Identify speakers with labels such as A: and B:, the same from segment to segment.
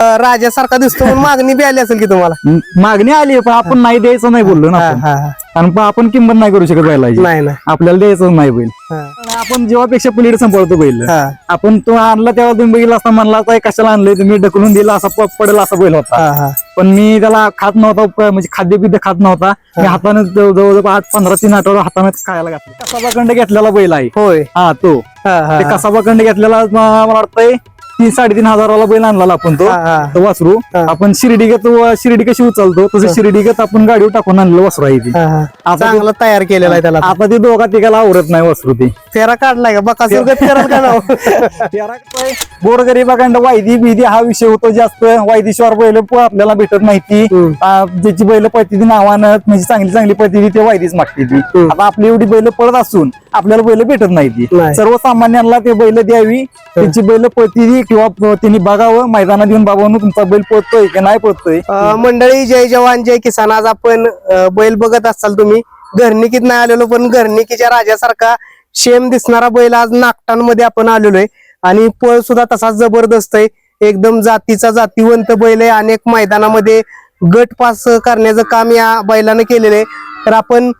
A: राजासारखा दिसतो म्हणून मागणी बी आली असेल की तुम्हाला?
B: मागणी आली पण आपण नाही द्यायचं नाही बोललो ना
A: हा,
B: आपण.
A: हा, हा.
B: कारण पा- आपण किंमत नाही करू शकत बैलाची.
A: नाही नाही.
B: आपल्याला द्यायचं नाही बैल.
A: हा,
B: आपण जेव्हापेक्षा पलीड सांभाळतो बैल
A: हा,
B: आपण तो आणला तेव्हा तुम्ही बघितला असता म्हणला हे कशाला आणलंय? तुम्ही ढकलून दिला असा प- पडेल असा बैल होता.
A: हा, हा.
B: पण मी त्याला खात नव्हता प- म्हणजे खाद्य पिद्य खात नव्हता. मी हाताने जवळ- जवळजवळ आठ पंधरा तीन आठवडा हाताने खायला घातलं. कसाबाखंड घेतलेला बैल आहे.
A: होय.
B: हा तो.
A: हा, हा,
B: ते घेतलेला म- मला वाटतंय तीन साडेतीन हजाराला बैल आणला आपण तो. तो वासरू. आपण शिर्डीगत व- शिर्डी कशी उचलतो? तसं शिर्डीगत आपण गाडीवर टाकून आणलेलं वासरू आहे ती. आता
A: चांगला तयार केलेला आहे त्याला.
B: आता ते दोघा तिघाला आवरत नाही वासरू ते.
A: फेरा काढलाय का? बका फेरा का नाव
B: गोरगरीबाकडं वायदी बिदी हा विषय होतो जास्त. वायदीशिवाय बैल आपल्याला भेटत नाही ती.
A: हम्म.
B: आ, ज्याची बैल पळती ती नावानं म्हणजे चांगली चांगली पळती ती वायदीच मागते ती. आता आपली एवढी बैल पळत असून आपल्याला बैल भेटत नाही ती. सर्वसामान्यांना ते बैल द्यावी. त्यांची बैल पळती किंवा प- त्यांनी बघावं मैदानात येऊन बाबांनो तुमचा बैल पळतोय की नाही पळतोय?
A: मंडळी जय जवान जय किसान. आज आपण बैल बघत असाल तुम्ही. घरणिकीत नाही आलेलो पण घरणिकीच्या राजासारखा शेम दिसणारा बैल आज नागटांमध्ये आपण आलेलो आहे आणि पळ सुद्धा तसाच जबरदस्त आहे. एकदम जातीचा जातीवंत बैल आहे. अनेक मैदानामध्ये गट पास करण्याचं काम या बैलानं केलेलं आहे. तर आपण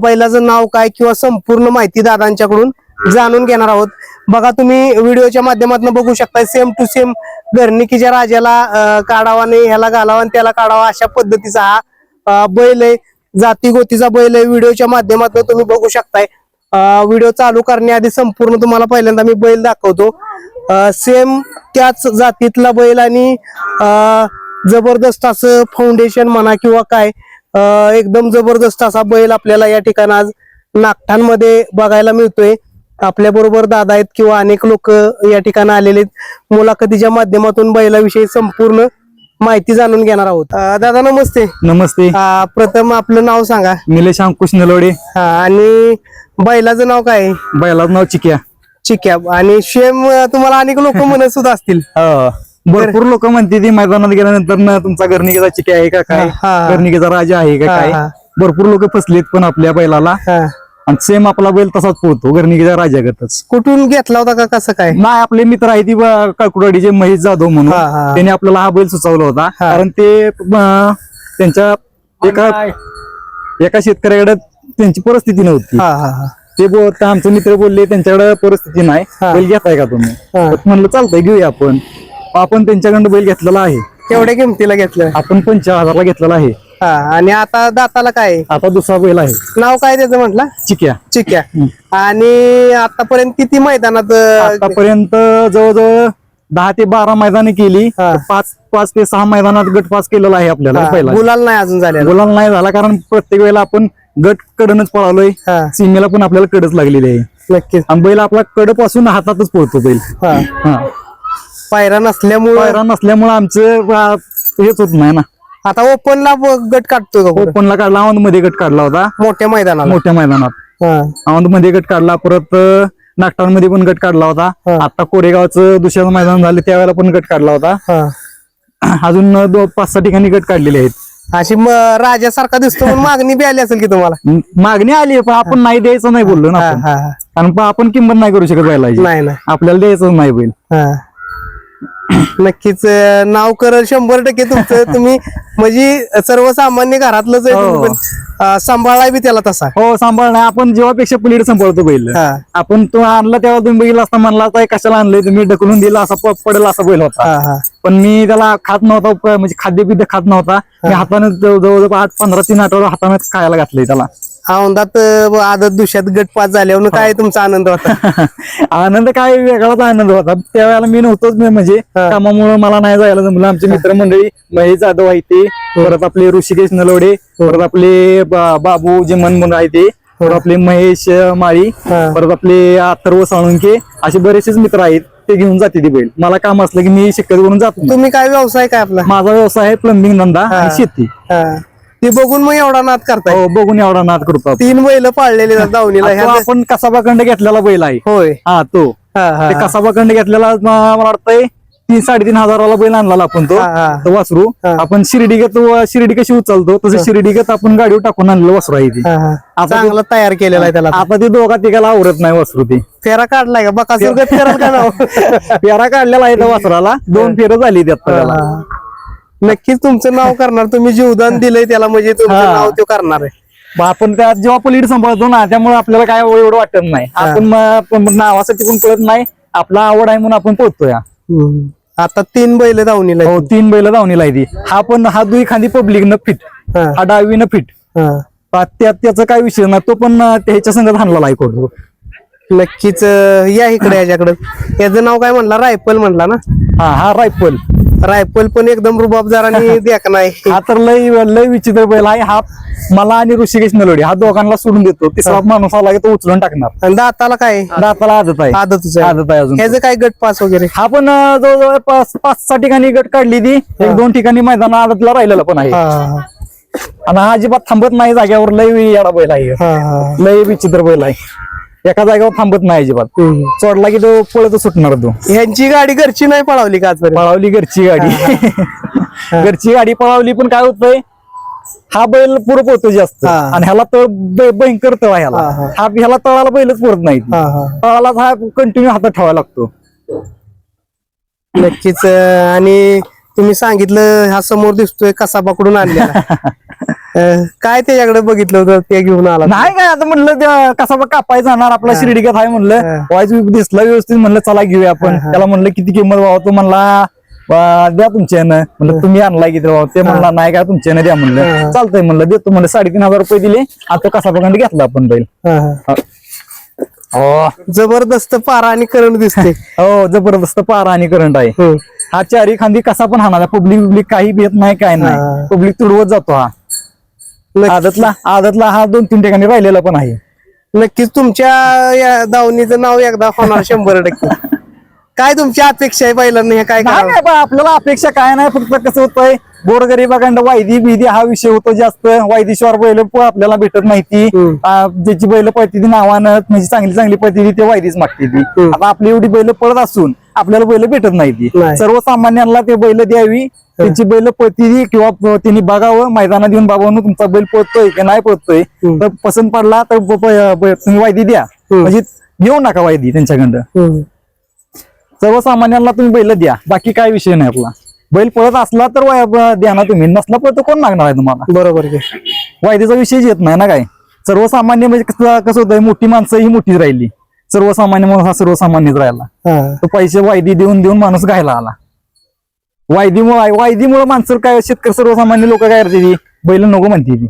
A: बैलाचं नाव काय किंवा संपूर्ण माहिती दादांच्याकडून जाणून घेणार आहोत. बघा तुम्ही व्हिडिओच्या माध्यमातून बघू शकता सेम टू सेम घरणिकीच्या राजाला काढावा नाही ह्याला घालावा आणि त्याला काढावा अशा पद्धतीचा हा बैल आहे. जाती गोतीचा बैल आहे. व्हिडिओच्या माध्यमातून तुम्ही बघू शकताय. व्हिडिओ चालू करण्याआधी संपूर्ण तुम्हाला पहिल्यांदा मी बैल दाखवतो. सेम त्याच जातीतला बैल आणि जबरदस्त असं फाउंडेशन म्हणा किंवा काय एकदम जबरदस्त असा बैल आपल्याला या ठिकाणी आज नागठाणमध्ये बघायला मिळतोय. आपल्या बरोबर दादा आहेत किंवा अनेक लोक या ठिकाणी आलेले आहेत. मुलाखतीच्या माध्यमातून बैलाविषयी संपूर्ण माहिती जाणून घेणार आहोत. अं, दादा नमस्ते.
B: नमस्ते.
A: अं, प्रथम आपलं नाव सांगा.
B: निलेश अंकुश नलोडे
A: हा, आणि बैलाचं नाव काय? आहे?
B: बैलाचं नाव चिक्या.
A: चिक्या. आणि शेम अं, तुम्हाला अनेक लोक म्हणत सुद्धा असतील.
B: हा. भरपूर लोक म्हणते ती मैदानात गेल्यानंतर ना तुमचा घरनिकेचा चिक्या आहे का काय?
A: हा, हा.
B: घरनिकेचा राजा आहे का
A: हा,
B: काय?
A: हा.
B: भरपूर लोक फसलेत पण आपल्या बैलाला.
A: हा.
B: आणि सेम आपला बैल तसाच पोहतो घरनिकेच्या राजागतच
A: कुठून घेतला होता का कसं काय?
B: नाही आपले मित्र आहे ती काकुडाडीचे महेश जाधव म्हणून
A: हा, हा.
B: त्यांनी आपल्याला हा बैल सुचवला होता.
A: हा.
B: कारण ते अं, त्यांच्या एका एका शेतकऱ्याकडे त्यांची परिस्थिती नव्हती.
A: हा हा हा.
B: ते बोल ते आमचे मित्र बोलले त्यांच्याकडे परिस्थिती नाही.
A: हा.
B: बैल घेताय का तुम्ही?
A: हा.
B: तर म्हणलं चालतंय घेऊया आपण. आपण त्यांच्याकडनं बैल घेतलेला आहे.
A: केवढ्या किमतीला घेतलं?
B: आपण पंचाळीस हजारला घेतलेला आहे.
A: हा आणि आता दाताला काय? आहे?
B: आता दुसरा बैल आहे.
A: नाव काय त्याचं म्हटलं?
B: चिक्या.
A: चिक्या. आणि आतापर्यंत किती मैदानात अं,
B: आतापर्यंत जवळजवळ दहा ते बारा मैदाने केली.
A: हा.
B: पाच पाच ते सहा मैदानात गट पास केलेला आहे आपल्याला
A: हा,
B: पहिला.
A: गुलाल नाही अजून झालेला.
B: गुलाल नाही झाला कारण प्रत्येक वेळेला आपण गट कडनच पळालोय.
A: हा.
B: सीमेला पण आपल्याला कडच लागलेली आहे.
A: नक्कीच.
B: आणि बैल आपला कडपासून हातातच पळतो बैल.
A: हा.
B: हा.
A: पायरा नसल्यामुळं
B: पायरा नसल्यामुळे आमचं आ, हेच होत नाही ना.
A: आता ओपनला गट काढतोय का कुठं?
B: ओपनला काढला औंधमध्ये गट काढला होता.
A: मोठ्या मैदानाला.
B: मोठ्या मैदानात.
A: हा.
B: औंधमध्ये गट काढला परत अं, नागटांमध्ये पण गट काढला होता.
A: हा.
B: आता कोरेगावचं दुसऱ्याचं मैदान झालं त्यावेळेला पण गट काढला होता.
A: हा.
B: अजून दो पाच सहा ठिकाणी गट काढलेले आहेत.
A: अशी म- राजासारखा दिसतो म्हणून मागणी बी आली असेल की तुम्हाला?
B: म- मागणी आली पण आपण नाही द्यायचं नाही बोललो ना
A: हा,
B: आपण.
A: हा, हा.
B: कारण आपण किंमत नाही करू शकत बैलाची
A: नाही नाही.
B: आपल्याला द्यायचं नाही बैल.
A: हा. नक्कीच नाव करल शंभर टक्के तुमचं. तुम्ही म्हणजे सर्वसामान्य घरातलंच आहे तुम्ही
B: हो.
A: पण अं, सांभाळलाय बी त्याला तसा.
B: हो सांभाळ नाही. आपण जेव्हापेक्षा पलीड सांभाळतो बैल.
A: हा.
B: आपण तो आणला तेव्हा तुम्ही बघितला असता म्हणला हे कशाला आणलंय तुम्ही? ढकलून दिला असा प- पडेल असा बैल होता.
A: हा
B: पण मी त्याला खात नव्हता प- म्हणजे खाद्य पिद्य खात नव्हता. मी हाताने जवळ- जवळजवळ आठ पंधरा तीन आठवडा हाताने खायला घातलंय त्याला.
A: औंधात अं, आदत दुष्यात गट पास झाल्यावर काय तुमचा आनंद होता?
B: आनंद काय वेगळाच आनंद होता. त्यावेळेला मी नव्हतोच मी म्हणजे
A: हा.
B: कामामुळे मला नाही जायला जमलं. आमचे मित्रमंडळी महेश जाधव आहे ते परत आपले ऋषिकेश नलवडे परत आपले बाबू जे मन म्हणून आहे ते परत आपले महेश माळी
A: हा.
B: परत आपले अथर्व साळुंके असे बरेचसेच मित्र आहेत ते घेऊन जाते ती बैल. मला काम असलं की मी शक्यतो करून जातो.
A: तुम्ही काय व्यवसाय काय आपला?
B: माझा व्यवसाय आहे प्लंबिंग धंदा आणि शेती.
A: हा. ते बघून मग एवढा नाद करताय.
B: हो बघून एवढा नाद करतो.
A: तीन बैल पाळलेले दावणीला
B: आपण कसाबाखंड घेतलेला बैल आहे.
A: होय.
B: हा तो. ते कसाबाखंड घेतलेला मला वाटतंय तीन साडेतीन हजाराला बैल आणला आपण तो. तो वासरू. आपण शिर्डीगत शिर्डी कशी उचलतो तसं शिर्डीगत आपण गाडीवर टाकून आणलेलं वासरू आहे ती.
A: हा, हा.
B: आता
A: चांगला तयार केलेला आहे त्याला
B: आता ते दोघा तिघाला आवरत नाही वासरू ते.
A: फेरा काढलाय का? नाव
B: फेरा काढलेला आहे त्या वासराला. दोन फेरं झाली त्यात त्याला.
A: नक्कीच तुमचं नाव करणार. तुम्ही जीवदान दिलंय त्याला म्हणजे तुमचं
B: हा.
A: नाव तो करणार आहे.
B: मग आपण त्यात जेव्हा आपण लीड सांभाळतो ना त्यामुळे आपल्याला काय एवढं वाटत नाही. आपण मग- पण नावासाठी पण पळत नाही. आपला आवड आहे म्हणून आपण पळतो या
A: हम्म. आता तीन बैल धावणीला
B: हो. तीन बैल धावणीला आहे ती. हा पण हा दुई खांदी पब्लिक न फिट
A: हा,
B: हा डावीनं फिट
A: हा.
B: त्यात त्याचा काय विषय नाही. तो पण अं, त्याच्या संघात हाणला आहे कोण.
A: नक्कीच अं, या इकडे याच्याकडे. याचं नाव काय म्हणला? रायफल म्हणला ना?
B: हा हा रायफल.
A: रायफल पण एकदम रुबाबदार आणि देखणा आहे
B: हा तर लय लय विचित्र बैल आहे. हा मला आणि ऋषिकेश नलोडी हा दोघांना सोडून देतो. तिसरा माणूस आला की तो उचलून टाकणार.
A: आणि दाताला काय?
B: दाताला आदत आहे.
A: आदतच आहे.
B: आदत आहे अजून.
A: ह्याचं काय गट पास वगैरे?
B: हा पण अं, जवळजवळ पाच पाच सहा ठिकाणी गट काढली ती. एक दोन ठिकाणी मैदान आदतला राहिलेला पण आहे.
A: हा हा.
B: आणि हा अजिबात थांबत नाही जाग्यावर लय येडा बैल आहे.
A: हा हा.
B: लय विचित्र बैल आहे. एका जागेवर थांबत नाही अजिबात. सोडला की तो पळत सुटणार तो.
A: ह्यांची गाडी घरची नाही पळावली का आजपर्यंत?
B: पळावली घरची गाडी. घरची गाडी पळावली पण काय होतंय हा बैल पुरं पोहतो जास्त.
A: हा.
B: आणि ह्याला तळ ब- भयंकर तळ आहे ह्याला.
A: हा, हा.
B: हा ह्याला तळाला बैलच पुरत नाही
A: हा हा.
B: तळाला हा कंटिन्यू हातात ठेवायला लागतो.
A: नक्कीच अं, आणि तुम्ही सांगितलं हा समोर दिसतोय कसा पकडून आणलेला. अं, काय त्याच्याकडे बघितलं होतं? ते घेऊन आला
B: नाही काय आता म्हणलं त्या कसा बा कापाय जाणार आपला शिर्डीगत आहे म्हणलं.
A: हा.
B: वाईज दिसला व्यवस्थित म्हणलं चला घेऊया आपण. त्याला म्हणलं किती किंमत व्हावं तो म्हणला "बा, द्या तुमच्यानं म्हणलं तुम्ही आणलाय किती भाव? ते म्हणला नाही काय तुमच्यानं द्या म्हणलं. चालतंय म्हणलं देतो म्हणलं साडेतीन हजार रुपये दिले. आता कसा पकडे घेतला आपण बैल.
A: हा, हा.
B: हो.
A: जबरदस्त पारा आणि करंट दिसते
B: हो जबरदस्त पारा आणि करंट आहे.
A: हम्म.
B: हा चारी खांदी कसा पण हाणार पब्लिक पब्लिक काही भेट नाही काय
A: हा.
B: नाही पब्लिक तुडवत जातो हा. आदतला आदतला हा दोन तीन ठिकाणी राहिलेला पण आहे
A: नक्कीच तुमच्या या दावणीचं नाव एकदा होणार शंभर टक्के काय तुमची अपेक्षा आहे पहिल्यांदा हे काय?
B: नाही बा, आपल्याला अपेक्षा काय नाही फक्त कसं होतंय गोरगरीबाकडं वायदी बिदी हा विषय होतो जास्त वायदीशिवाय बैल प- आपल्याला भेटत नाही ती
A: हम्म.
B: आ, ज्याची बैल पळती ती नावानं म्हणजे चांगली चांगली पळती ती ते वायदीच मागते ती
A: हम्म.
B: आता आपली एवढी बैल पळत असून आपल्याला बैल भेटत नाही ती
A: नाही.
B: सर्वसामान्यांना ते बैल द्यावी त्यांची बैल पळती किंवा त्यांनी बघावं मैदानात येऊन बघावं तुमचा बैल पळतोय की नाही पळतोय. तर पसंत पडला तर तुम्ही वायदी द्या. म्हणजे घेऊ नका वायदी त्यांच्याकडं. सर्वसामान्यांना तुम्ही बैल द्या. बाकी काय विषय नाही आपला. बैल पळत असला तर द्या ना तुम्ही. नसला पळत कोण मागणार आहे तुम्हाला?
A: बरोबर
B: वायदेचा विषयच येत नाही ना काय? सर्वसामान्य म्हणजे कसं कसं होतंय मोठी माणसं ही मोठीच राहिली. सर्वसामान्य माणूस हा सर्वसामान्यच राहिला. तो पैसे वायदी देऊन देऊन माणूस घायला आला. वायदीमुळे वायदीमुळे माणसं काय शेतकरी सर्वसामान्य लोक काय करते ती बैल नको म्हणते ती.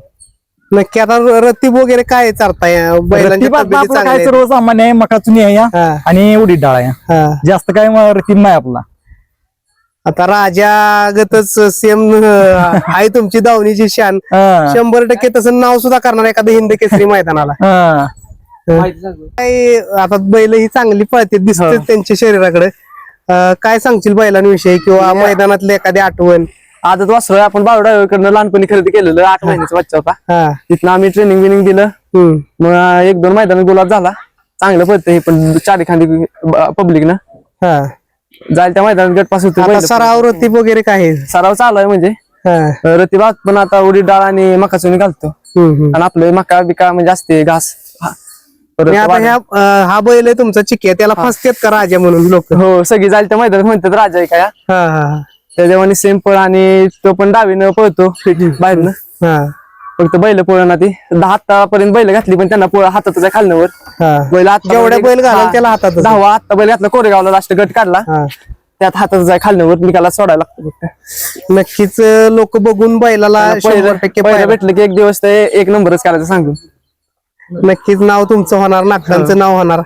A: नक्की आता रतीब वगैरे काय चारताय बैलांच्या
B: रतीब आता
A: तब्येती
B: आपलं
A: चांगल्या
B: काय. सर्वसामान्य आहे मकाचुनी आहे या
A: हा,
B: आणि उडीद डाळ आहे.
A: हा.
B: जास्त काय म- रतीब नाही आपला.
A: आता राजागतच सेम आहे तुमची दावणीची शान.
B: हा.
A: शंभर टक्के तसं नाव सुद्धा करणार एखादं हिंद केसरी मैदानाला.
B: हा.
A: काय आता बैल ही चांगली पळते दिसते त्यांच्या शरीराकडे. अं, काय सांगशील बैलांविषयी किंवा मैदानातली एखादी आठवण?
C: आदत वासरू आहे. आपण बावडाकडनं लहानपणी खरेदी केलेलं आठ महिन्याचा बच्चा होता.
A: हा.
C: तिथनं आम्ही ट्रेनिंग बिनिंग दिलं.
A: हम्म.
C: मग एक दोन मैदान गुलाब झाला. चांगलं पडतं हे पण चारी खांदी पब्लिक ना
A: हा.
C: जायला त्या मैदानात गट पास
A: आता
C: होते
A: सराव रतीब वगैरे काय? आहे?
C: सराव चालू आहे म्हणजे.
A: हा.
C: रतिबाग पण आता उडीद डाळ आणि मकाचुनी घालतो.
A: हम्म, हम्म.
C: आणि आपलं मका बिका म्हणजे असते घास.
A: आणि आता ह्या अं, हा बैल आहे तुमचा चिक्या त्याला फसतेत का राजा म्हणून लोक?
C: हो सगळी जायला त्या मैदानात म्हणतात राजा आहे काय
A: हा हा
C: त्याच्यामुळे सेम पळ आणि तो पण डावीनं पळतो बाहेरनं.
A: हा.
C: फक्त बैल पळणार ती दहा हातापर्यंत बैल घातली पण त्यांना पोळ हातातच आहे खालनावर
A: हा.
C: बैल आता
A: जेवढ्या बैल घालाल
C: हा.
A: त्याला हातातच आहे.
C: दहावा आत्ता बैल घातला कोरेगावला लास्ट गट काढला.
A: हा.
C: त्यात हातातच आहे खालनावर निकाला सोडायला लागतो फक्त.
A: नक्कीच लोक बघून बैलाला शंभर
C: पहिलं
A: टक्के
C: पहिलं
A: पाहायला-
C: भेटलं की एक दिवस ते एक नंबरच करायचं सांगून.
A: नक्कीच नाव तुमचं होणार नाटकांचं नाव होणार.